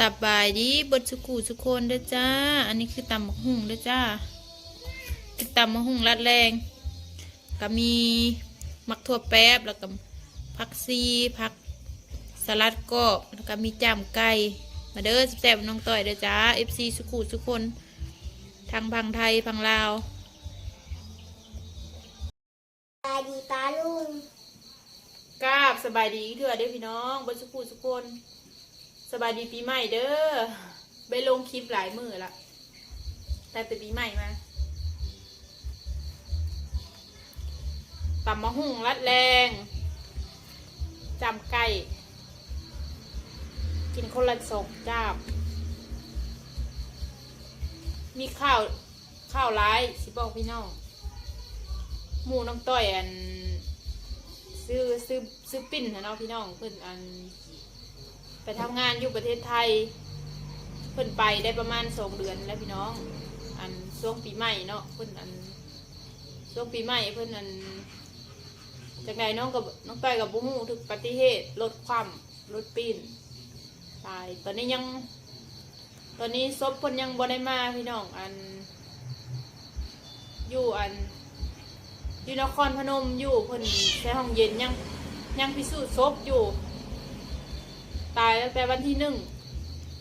สบายดีเบดสุกูสุกคนเด้อจ้า อันนี้คือตำมะฮุ่งเด้อจ้าคือตำมะฮุ่งรัดแรง ก็มีมักทั่วแป๊บแล้วก็ผักซีผักสลัดกรอบแล้วก็มีจ้ำไก่มาเด้อแซ่บๆน้องต่อยเด้อจ้า FC สุกูสุกคนทางพังไทยพังลาวสวัสดีป้าลุงกราบสบายดีอีกเถื่อเด้อพี่น้องเบดสุกูสุกคน สบายดีปีใหม่เด้อไปลงคลิปหลายมือละแต่เป็นปีใหม่มาตำมะฮุ่งรัดแรงจำไก่กินคนละสองจ้าบมีข้าว ข้าวร้ายสิบอกพี่น้องหมูน้องต้อยอัน ซื้อซื้อซื้อปิ้นนะเนาะพี่น้องเพิ่อนอัน ไปทำงานอยู่ประเทศไทย เพิ่นไปได้ประมาณสองเดือนแล้วพี่น้อง อันช่วงปีใหม่เนาะเพิ่นอันช่วงปีใหม่เพิ่นอันจากไหนน้องกับน้องต้กับบุ้งถึกปฏิเหตุลดความลดปีนตายตอนนี้ยัง ตอนนี้ศพเพิ่นยังบ่ได้มาพี่น้องอัน อยู่อัน อยู่นครพนมอยู่เพิ่นใช้ห้องเย็นยังยังพิสูจน์ศพอยู่ ตายตั้งแต่วันที่หนึ่ง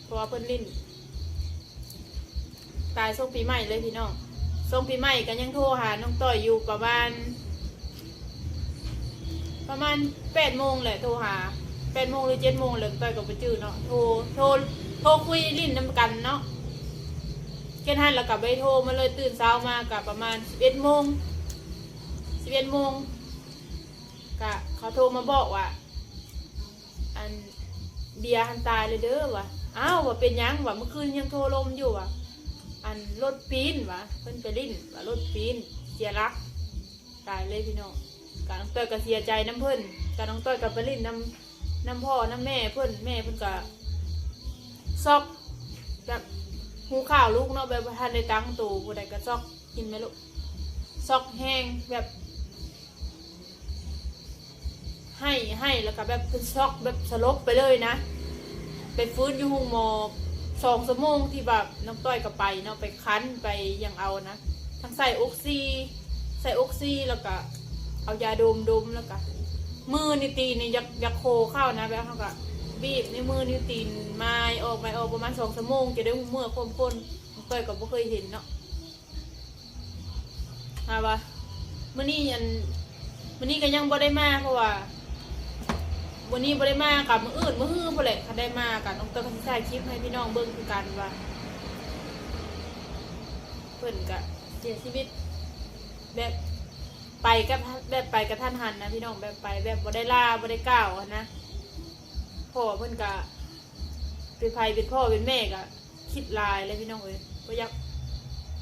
เพราะว่าเพิ่นลิ้น ตายส่งปีใหม่เลยพี่น้องส่งปีใหม่กันยังโทรหาน้องต่อยอยู่ประมาณ ประมาณแปดโมงแหละโทรหาแปดโมงหรือเจ็ดโมงเลยต่อยกับปจื้อเนาะโทรโทรโทรคุยลิ้นน้ำกันเนาะเกณฑ์หันแล้วกลับไปโทรมาเลยตื่นเช้ามากับประมาณสิบเอ็ดโมงสิบเอ็ดโมงกะเขาโทรมาบอกว่าอัน เบียร์หันตายเลยเด้อวะอ้าวว่าเป็นยังวะเมื่อคืนยังโทรลมอยู่วะอันรถปีนวะเพิ่นไปลิ้นว่ารถปีนเสียรัก ตายเลยพี่น้องกาน้องต้อยก็เสียใจน้ำเพิ่นกาน้องต้อยกับไปลิ้นน้ำน้ำพ่อน้ำแม่เพิ่นแม่เพิ่นก็ซอกแบบหูข้าวลูกเนาะแบบทันได้ตั้งตัวผู้ใดก็ซอกกินไหมลูกซอกแห้งแบบ ให้ให้แล้วก็แบบเป็นช็อกแบบสลบไปเลยนะ ไปฟื้นอยู่ห้องหมอสองชั่วโมงที่แบบน้องต้อยก็ไปเนาะไปคั้นไปยังเอานะทั้งใส่ออกซีใส่ออกซีแล้วก็เอายาดมดมแล้วก็มือนี่ตีนี่ยักยักโคเข้านะแบบเขาก็บีบในมือนี่ตีนไม้ออกไปออกประมาณสองชั่วโมงจะได้เมื่อคมคนน้องต้อยก็บ่เคยเห็นเนาะฮะวะมื่อนี้อันมื่อนี้ก็ยังบ่ได้มาเพราะว่า วันนี้บ่ได้มากับมืออื่นมือฮื้อพอแหละคันได้มากับน้องเตยก็สิถ่ายคลิปให้พี่น้องเบิ่งคือกันว่าเพิ่นก็เสียชีวิต แบบไปกับแบบไปกับท่านหันนะพี่น้องแบบไปแบบบ่ได้ล่าบ่ได้ก้าวนะพ่อเพิ่นก็เป็นใครเป็นพ่อเป็นแม่ก็คิดลายเลยพี่น้องเอ้ยบ่อยาก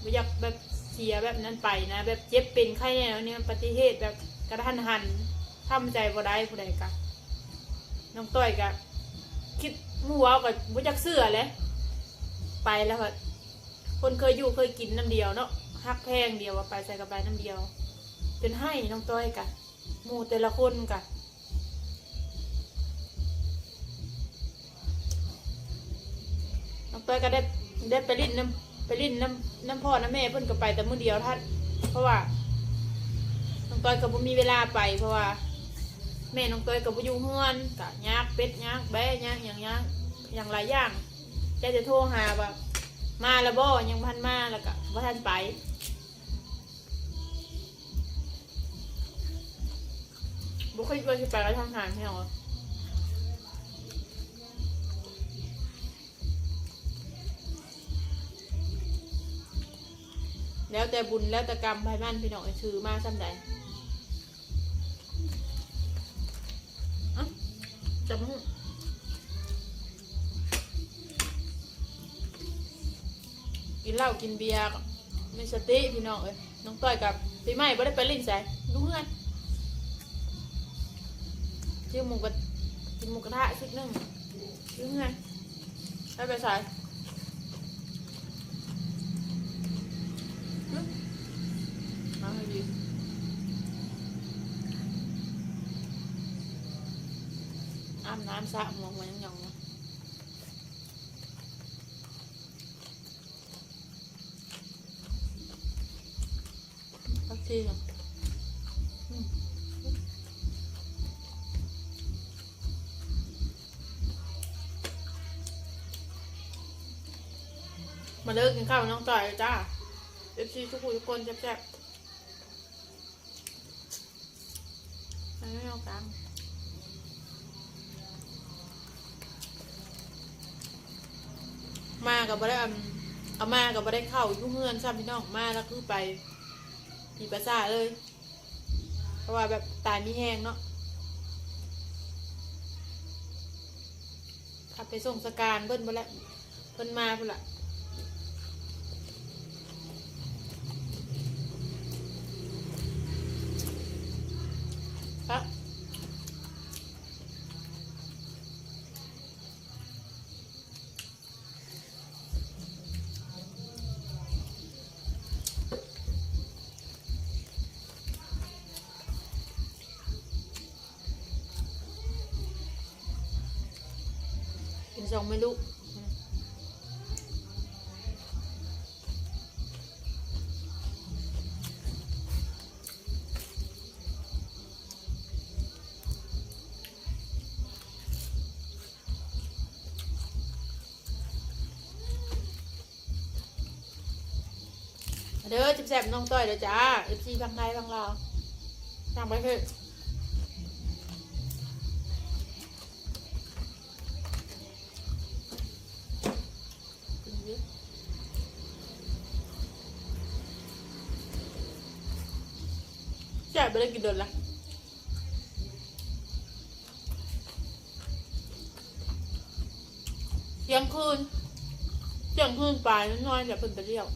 บ่อยากแบบเสียแบบนั้นไปนะ แบบเจ็บเป็นไข้แนวนี้มันปฏิเหตุแบบกระทันหันทำใจบ่ได้ผู้ใดก็น้ องต้อยก็คิดมัวก็บ่จักเสื้อแหละไปแล้วก็คนเคยอยู่เคยกินน้ำเดียวเนาะฮักแพงเดียวว่าไปใส่กับไปน้ำเดียวจนให้น้องต้อยกะหมู่แต่ละคนกะน้องต้อยก็ได้ได้ไปลิ้นน้ำไปลิ้นน้ำน้ำพ่อน้ำแม่เพิ่นก็ไปแต่มื้อเดียวท่านเพราะว่าน้องต้อยก็บ่มีเวลาไปเพราะว่า แม่น้องเตยกับผู้อยู่เฮือนกะยากเป็ดยากแบะยากอย่างยากอย่างหลายอย่างใจจะโทรหาแบบมาแล้วบ่ยังพันมาแล้วก็บ่ทันไปบุคคลว่าจะไปแล้วทางหารพี่น้อแล้วแต่บุญแล้วแต่กรรมภายมันพี่น้องไอ้ถือมาซ้ำใด กินเบียร์มีสติพี่น้องเอ้ยน้องต้อยกับปีใหม่ไม่ได้ไปลิ้นใส่ดูเงื่อนชื่อหมูกระกินหมูกระทะชิดหนึ่งดูเงื่อนได้ไปใส่หึเอาให้ดีอาบน้ำสระหัวหัวยังยองๆนะ ที่มาเลิกกินข้าวน้องต่อยจ้าเอฟซีทุกคนทุกคนแซ่บๆไม่เอากลางมากับบ่ได้อามากับบ่ได้เข้าอยู่เฮือนซ้ำพี่น้องมาแล้วคือไป ผีประสาเลย เพราะว่าแบบตายมีแห้งเนาะขับไปส่งสการเบิ้นบ่แล้วเบิ้ลมาพุ่นละ กินสองไม่รู้เด้อจิบแสบน้องต้อยเด้อจ้าเอฟซีทางไทยทางลาวทางไปเถอะใช่ไม่ได้กินโดนละเที่ยงคืนเที่ยงคืนไปน้อยๆอย่าเพิ่นไปเที่ยว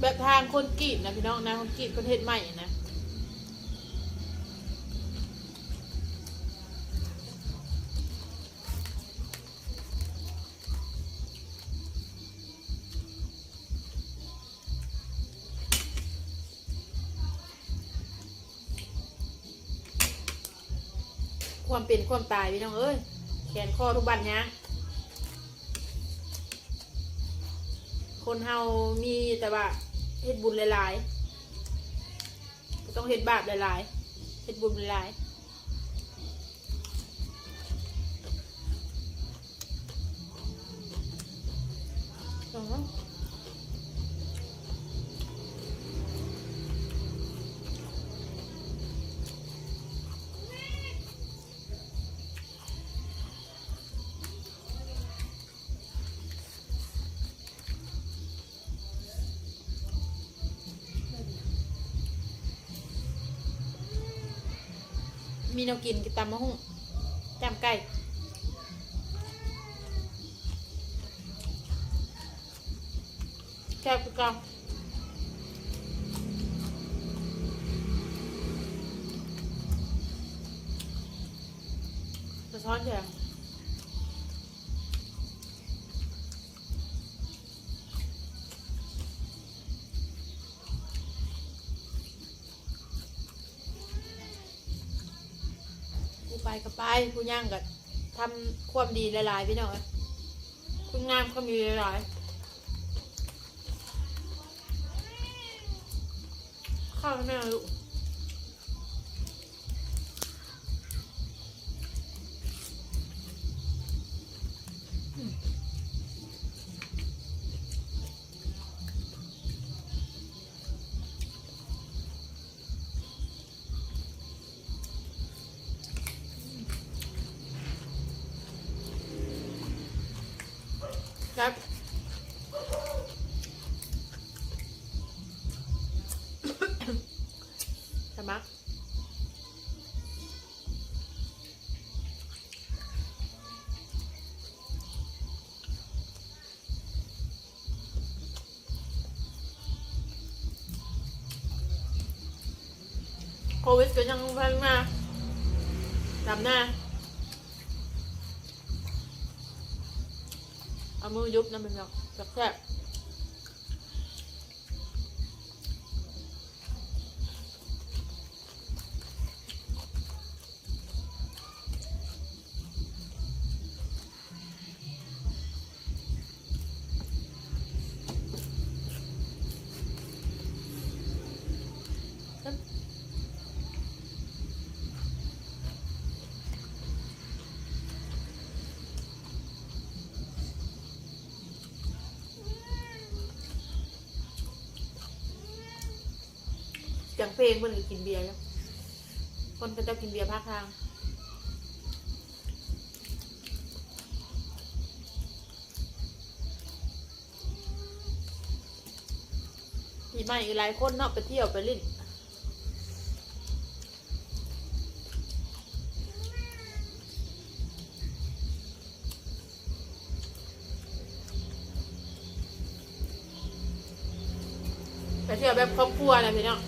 แบบทางคนกรีดนะพี่น้องนะคนกรีดประเทศใหม่นะ เป็นความตายพี่น้องเอ้ยแขนคอทุกบันยังคนเฮามีแต่ว่าเฮ็ดบุญหลายๆต้องเฮ็ดบาปหลายๆเฮ็ดบุญหลายๆ มีแนวกินกินตำมะฮุ่งจำไก่แก่กุกองจะช้อนเถอะ กูไปก็ไปกูย่างก็ทำความดีหลายๆพี่น้องเอ้ยคุณงามความดีหลายๆข้าวแม่ลูก ครับสมัครโควิดก็ยังพันมาดำหน้า เอามือยุบน้ำมันแบบแซ่บ เสียงเพลงเพิ่นก็กินเบียร์แล้วคนก็จะกินเบียร์ภาคทางปีใหม่อีกหลายคนเนาะไปเที่ยวไปลิ้นไปเที่ยวแบบครอบครัวนะพี่น้อง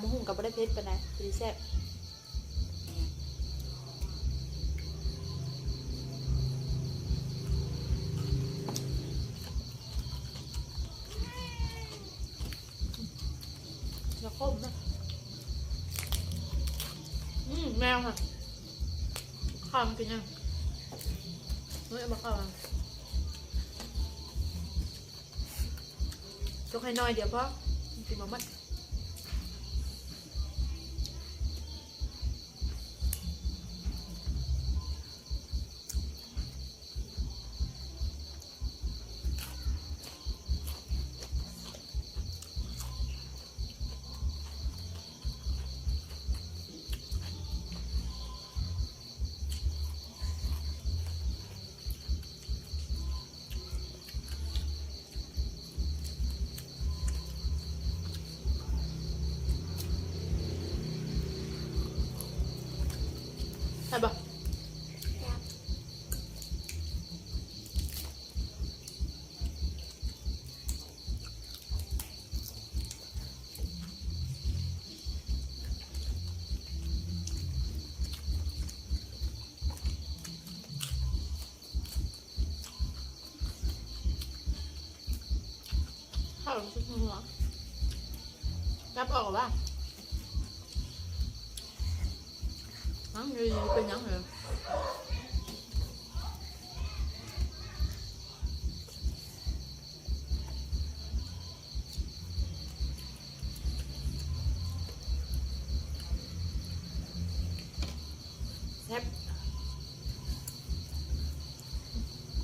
ำมะฮุ่งกับไม่ได้เพชรไปไหนดีแซ่บอย่าคมนะอืมแมวค่ะข้าวมันกินยังเฮ้ยมาข้าวมายกให้น้อยเดี๋ยวพราะกินมามัดใรับออกว่านังอยู่ดีๆเป็นยังไงแซ่บ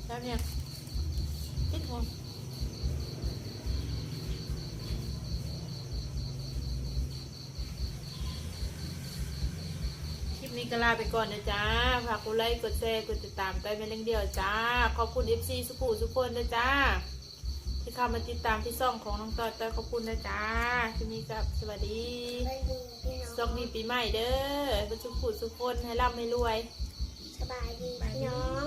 แซ่บเนี่ยติดหัว คลิป นี้ก็ลาไปก่อนนะจ๊ะฝากกดไลค์กดแชร์กดติดตามไปเป็นเรื่องเดียวจ้า ขอบคุณ FC สุขุสุกคนนะจ๊ะที่เข้ามาติดตามที่ซ่องของน้องต่อต่อขอบคุณนะจ๊ะคลิปนี้กับสวัสดีสวัสดีพี่น้องสวัสดีปีใหม่เด้อก็สุขุสุกคนให้ร่ำให้รวย สบายดีพี่น้อง